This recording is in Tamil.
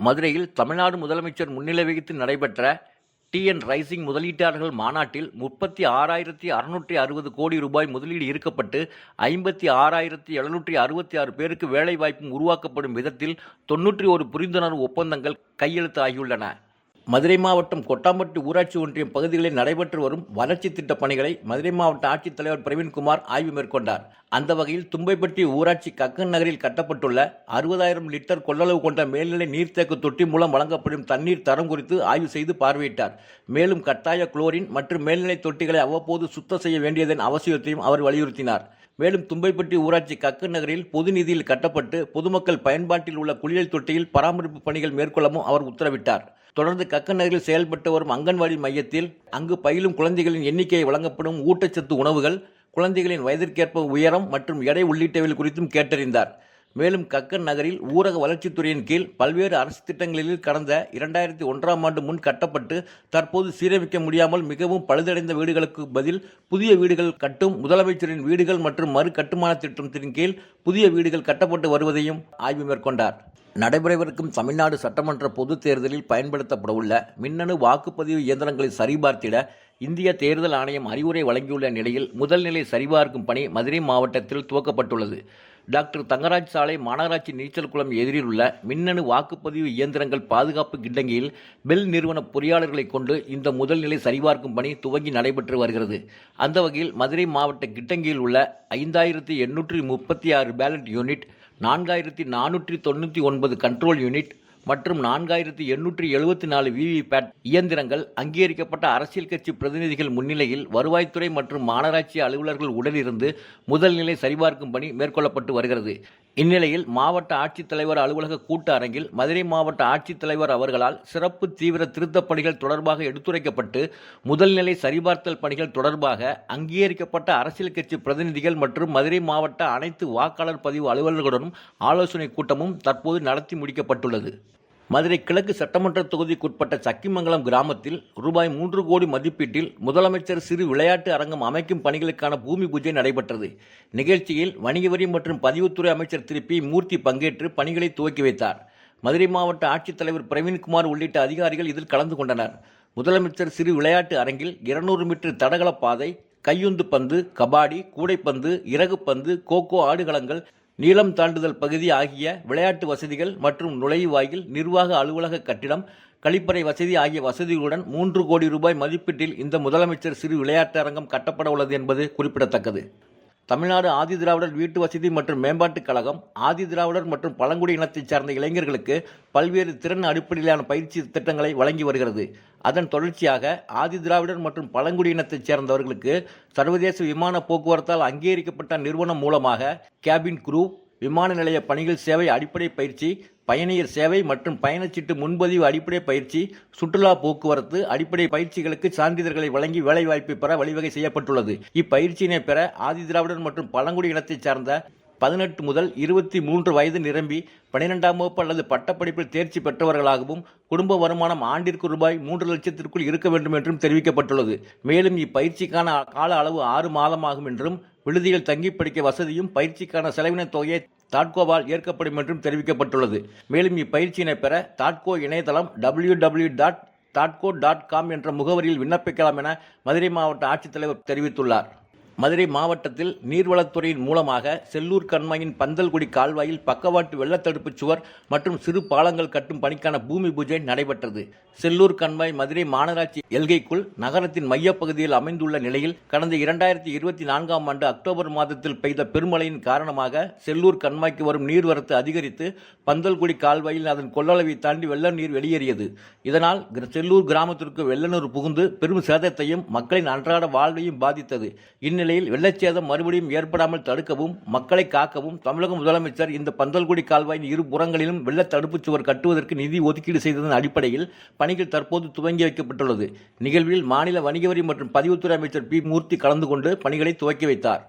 மதுரையில் தமிழ்நாடு முதலமைச்சர் முன்னிலை வகித்து நடைபெற்ற டிஎன் ரைசிங் முதலீட்டாளர்கள் மாநாட்டில் முப்பத்தி ஆறாயிரத்தி அறுநூற்றி அறுபது கோடி ரூபாய் முதலீடு ஈர்க்கப்பட்டு ஐம்பத்தி ஆறாயிரத்தி எழுநூற்றி அறுபத்தி ஆறு பேருக்கு வேலைவாய்ப்பும் உருவாக்கப்படும் விதத்தில் தொன்னூற்றி ஒரு புரிந்துணர்வு ஒப்பந்தங்கள் கையெழுத்தாகியுள்ளன. மதுரை மாவட்டம் கொட்டாம்பட்டு ஊராட்சி ஒன்றியம் பகுதிகளில் நடைபெற்று வரும் வளர்ச்சி திட்டப் பணிகளை மதுரை மாவட்ட ஆட்சித்தலைவர் பிரவீன்குமார் ஆய்வு மேற்கொண்டார். அந்த வகையில் தும்பைப்பட்டி ஊராட்சி கக்கன் நகரில் கட்டப்பட்டுள்ள அறுபதாயிரம் லிட்டர் கொள்ளளவு கொண்ட மேல்நிலை நீர்த்தேக்க தொட்டி மூலம் வழங்கப்படும் தண்ணீர் தரம் குறித்து ஆய்வு செய்து பார்வையிட்டார். மேலும் கட்டாய குளோரின் மற்றும் மேல்நிலை தொட்டிகளை அவ்வப்போது சுத்தம் செய்ய வேண்டியதன் அவசியத்தையும் அவர் வலியுறுத்தினார். மேலும் தும்பைப்பட்டி ஊராட்சி கக்கன் நகரில் பொது நிதியில் கட்டப்பட்டு பொதுமக்கள் பயன்பாட்டில் உள்ள குளியல் தொட்டியில் பராமரிப்பு பணிகள் மேற்கொள்ளவும் அவர் உத்தரவிட்டார். தொடர்ந்து கக்கன் நகரில் செயல்பட்டு வரும் அங்கன்வாடி மையத்தில் அங்கு பயிலும் குழந்தைகளின் எண்ணிக்கையை வழங்கப்படும் ஊட்டச்சத்து உணவுகள் குழந்தைகளின் வயதிற்கேற்ப உயரம் மற்றும் எடை உள்ளிட்டவை குறித்தும் கேட்டறிந்தார். மேலும் கக்கன் நகரில் ஊரக வளர்ச்சித்துறையின் கீழ் பல்வேறு அரசு திட்டங்களில் கடந்த இரண்டாயிரத்தி ஒன்றாம் ஆண்டு முன் கட்டப்பட்டு தற்போது சீரமைக்க முடியாமல் மிகவும் பழுதடைந்த வீடுகளுக்கு பதில் புதிய வீடுகள் கட்டும் முதலமைச்சரின் வீடுகள் மற்றும் மறு கட்டுமான திட்டத்தின் கீழ் புதிய வீடுகள் கட்டப்பட்டு வருவதையும் ஆய்வு மேற்கொண்டார். நடைபெறவிருக்கும் தமிழ்நாடு சட்டமன்ற பொதுத் தேர்தலில் பயன்படுத்தப்படவுள்ள மின்னணு வாக்குப்பதிவு இயந்திரங்களை சரிபார்த்திட இந்திய தேர்தல் ஆணையம் அறிவுரை வழங்கியுள்ள நிலையில் முதல்நிலை சரிபார்க்கும் பணி மதுரை மாவட்டத்தில் துவக்கப்பட்டுள்ளது. டாக்டர் தங்கராஜ் சாலை மாநகராட்சி நீச்சல் குளம் எதிரில் உள்ள மின்னணு வாக்குப்பதிவு இயந்திரங்கள் பாதுகாப்பு கிட்டங்கியில் பெல் நிறுவன பொறியாளர்களை கொண்டு இந்த முதல்நிலை சரிபார்க்கும் பணி துவங்கி நடைபெற்று வருகிறது. அந்த வகையில் மதுரை மாவட்ட கிட்டங்கியில் உள்ள ஐந்தாயிரத்தி எண்ணூற்றி முப்பத்தி ஆறு பேலட் யூனிட் நான்காயிரத்தி நானூற்றி தொண்ணூற்றி ஒன்பது கண்ட்ரோல் யூனிட் மற்றும் நான்காயிரத்தி எண்ணூற்றி எழுபத்தி நாலு விவிபேட் இயந்திரங்கள் அங்கீகரிக்கப்பட்ட அரசியல் கட்சி பிரதிநிதிகள் முன்னிலையில் வருவாய்த்துறை மற்றும் மாநகராட்சி அலுவலர்கள் உடனிருந்து முதல்நிலை சரிபார்க்கும் பணி மேற்கொள்ளப்பட்டு வருகிறது. இந்நிலையில் மாவட்ட ஆட்சித்தலைவர் அலுவலக கூட்ட அரங்கில் மதுரை மாவட்ட ஆட்சித்தலைவர் அவர்களால் சிறப்பு தீவிர திருத்தப் பணிகள் தொடர்பாக எடுத்துரைக்கப்பட்டு முதல்நிலை சரிபார்த்தல் பணிகள் தொடர்பாக அங்கீகரிக்கப்பட்ட அரசியல் கட்சி பிரதிநிதிகள் மற்றும் மதுரை மாவட்ட அனைத்து வாக்காளர் பதிவு அலுவலர்களுடனும் ஆலோசனை கூட்டமும் தற்போது நடத்தி முடிக்கப்பட்டுள்ளது. மதுரை கிழக்கு சட்டமன்ற தொகுதிக்குட்பட்ட சக்கிமங்கலம் கிராமத்தில் ரூபாய் மூன்று கோடி மதிப்பீட்டில் முதலமைச்சர் சிறு விளையாட்டு அரங்கம் அமைக்கும் பணிகளுக்கான பூமி பூஜை நடைபெற்றது. நிகழ்ச்சியில் வணிக வரி மற்றும் பதிவுத்துறை அமைச்சர் திரு. பி. மூர்த்தி பங்கேற்று பணிகளை துவக்கி வைத்தார். மதுரை மாவட்ட ஆட்சித்தலைவர் பிரவீன்குமார் உள்ளிட்ட அதிகாரிகள் இதில் கலந்து கொண்டனர். முதலமைச்சர் சிறு விளையாட்டு அரங்கில் இருநூறு மீட்டர் தடகள பாதை கையுந்து பந்து கபாடி கூடைப்பந்து இறகுப்பந்து கோகோ ஆடுகளங்கள் நீளம் தாண்டுதல் பகுதி ஆகிய விளையாட்டு வசதிகள் மற்றும் நுழைவாயில் நிர்வாக அலுவலக கட்டிடம் கழிப்பறை வசதி ஆகிய வசதிகளுடன் மூன்று கோடி ரூபாய் மதிப்பீட்டில் இந்த முதலமைச்சர் சிறு விளையாட்டு அரங்கம் கட்டப்பட உள்ளது என்பது குறிப்பிடத்தக்கது. தமிழ்நாடு ஆதி திராவிடர் வீட்டு வசதி மற்றும் மேம்பாட்டுக் கழகம் ஆதி திராவிடர் மற்றும் பழங்குடி இனத்தைச் சார்ந்த இளைஞர்களுக்கு பல்வேறு திறன் அடிப்படையிலான பயிற்சி திட்டங்களை வழங்கி வருகிறது. அதன் தொடர்ச்சியாக ஆதி திராவிடர் மற்றும் பழங்குடி இனத்தைச் சேர்ந்தவர்களுக்கு சர்வதேச விமான போக்குவரத்தால் அங்கீகரிக்கப்பட்ட நிறுவனம் மூலமாக கேபின் குரூ விமான நிலைய பணிகள் சேவை அடிப்படை பயிற்சி பயணியர் சேவை மற்றும் பயணச்சீட்டு முன்பதிவு அடிப்படை பயிற்சி சுற்றுலா போக்குவரத்து அடிப்படை பயிற்சிகளுக்கு சான்றிதழ்களை வழங்கி வேலைவாய்ப்பை பெற வழிவகை செய்யப்பட்டுள்ளது. இப்பயிற்சியினை பெற ஆதி திராவிடர் மற்றும் பழங்குடி இனத்தைச் சார்ந்த பதினெட்டு முதல் இருபத்தி மூன்று வயது நிரம்பி பனிரெண்டாம் வகுப்பு அல்லது பட்டப்படிப்பில் தேர்ச்சி பெற்றவர்களாகவும் குடும்ப வருமானம் ஆண்டிற்கு ரூபாய் மூன்று லட்சத்திற்குள் இருக்க வேண்டும் என்றும் தெரிவிக்கப்பட்டுள்ளது. மேலும் இப்பயிற்சிக்கான கால அளவு ஆறு மாதமாகும் என்றும் விடுதியில் தங்கி படிக்க வசதியும் பயிற்சிக்கான செலவின தொகையை தாட்கோவால் ஏற்கப்படும் என்றும் தெரிவிக்கப்பட்டுள்ளது. மேலும் இப்பயிற்சியினை பெற தாட்கோ இணையதளம் டபிள்யூ டபிள்யூ டாட் தாட்கோ டாட் காம் என்ற முகவரியில் விண்ணப்பிக்கலாம் என மதுரை மாவட்ட ஆட்சித்தலைவர் தெரிவித்துள்ளார். மதுரை மாவட்டத்தில் நீர்வளத்துறையின் மூலமாக செல்லூர் கண்மாயின் பந்தல்குடி கால்வாயில் பக்கவாட்டு வெள்ளத்தடுப்பு சுவர் மற்றும் சிறு பாலங்கள் கட்டும் பணிக்கான பூமி பூஜை நடைபெற்றது. செல்லூர் கண்மாய் மதுரை மாநகராட்சி எல்கைக்குள் நகரத்தின் மையப்பகுதியில் அமைந்துள்ள நிலையில் கடந்த இரண்டாயிரத்தி இருபத்தி நான்காம் ஆண்டு அக்டோபர் மாதத்தில் பெய்த பெருமழையின் காரணமாக செல்லூர் கண்மாய்க்கு வரும் நீர்வரத்து அதிகரித்து பந்தல்குடி கால்வாயில் அதன் கொள்ளளவை தாண்டி வெள்ள நீர் வெளியேறியது. இதனால் செல்லூர் கிராமத்திற்கு வெள்ளநீர் புகுந்து பெரும் சேதத்தையும் மக்களின் அன்றாட வாழ்வையும் பாதித்தது. இந்நிலை நிலையில் வெள்ளச்சேதம் மறுபடியும் ஏற்படாமல் தடுக்கவும் மக்களை காக்கவும் தமிழக முதலமைச்சர் இந்த பந்தல்குடி கால்வாயின் இரு புறங்களிலும் வெள்ள தடுப்புச் சுவர் கட்டுவதற்கு நிதி ஒதுக்கீடு செய்ததன் அடிப்படையில் பணிகள் தற்போது துவங்கி வைக்கப்பட்டுள்ளது. நிகழ்வில் மாநில வணிகவரி மற்றும் பதிவுத்துறை அமைச்சர் பி மூர்த்தி கலந்து கொண்டு பணிகளை துவக்கி வைத்தார்.